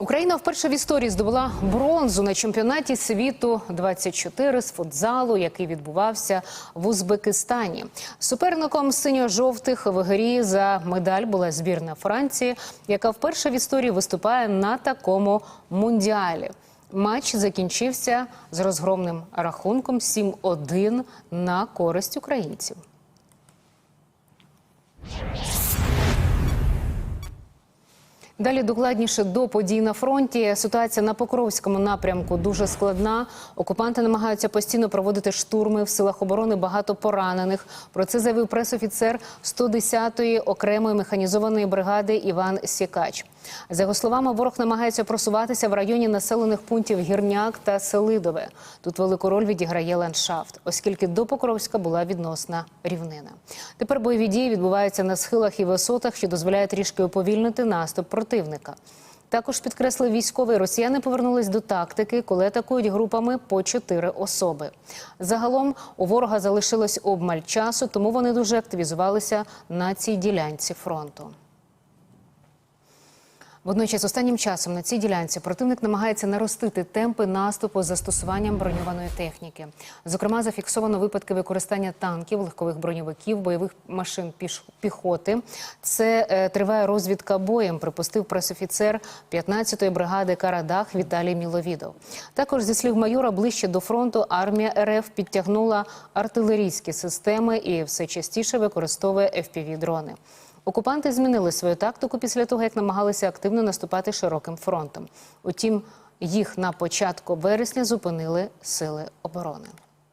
Україна вперше в історії здобула бронзу на чемпіонаті світу 24 з футзалу, який відбувався в Узбекистані. Суперником синьо-жовтих в грі за медаль була збірна Франції, яка вперше в історії виступає на такому мундіалі. Матч закінчився з розгромним рахунком 7-1 на користь українців. Далі докладніше до подій на фронті. Ситуація на Покровському напрямку дуже складна. Окупанти намагаються постійно проводити штурми в силах оборони. Багато поранених. Про це заявив пресофіцер 110-ї окремої механізованої бригади Іван Сікач. За його словами, ворог намагається просуватися в районі населених пунктів Гірняк та Селидове. Тут велику роль відіграє ландшафт, оскільки до Покровська була відносна рівнина. Тепер бойові дії відбуваються на схилах і висотах, що дозволяє трішки уповільнити наступ противника. Також підкреслив військовий, росіяни повернулись до тактики, коли атакують групами по чотири особи. Загалом у ворога залишилось обмаль часу, тому вони дуже активізувалися на цій ділянці фронту. Водночас, останнім часом на цій ділянці противник намагається наростити темпи наступу з застосуванням броньованої техніки. Зокрема, зафіксовано випадки використання танків, легкових броньовиків, бойових машин піхоти. Це е, триває розвідка боєм, припустив пресофіцер 15-ї бригади Карадах Віталій Міловідов. Також зі слів майора ближче до фронту армія РФ підтягнула артилерійські системи і все частіше використовує FPV-дрони. Окупанти змінили свою тактику після того, як намагалися активно наступати широким фронтом. Утім, їх на початку вересня зупинили сили оборони.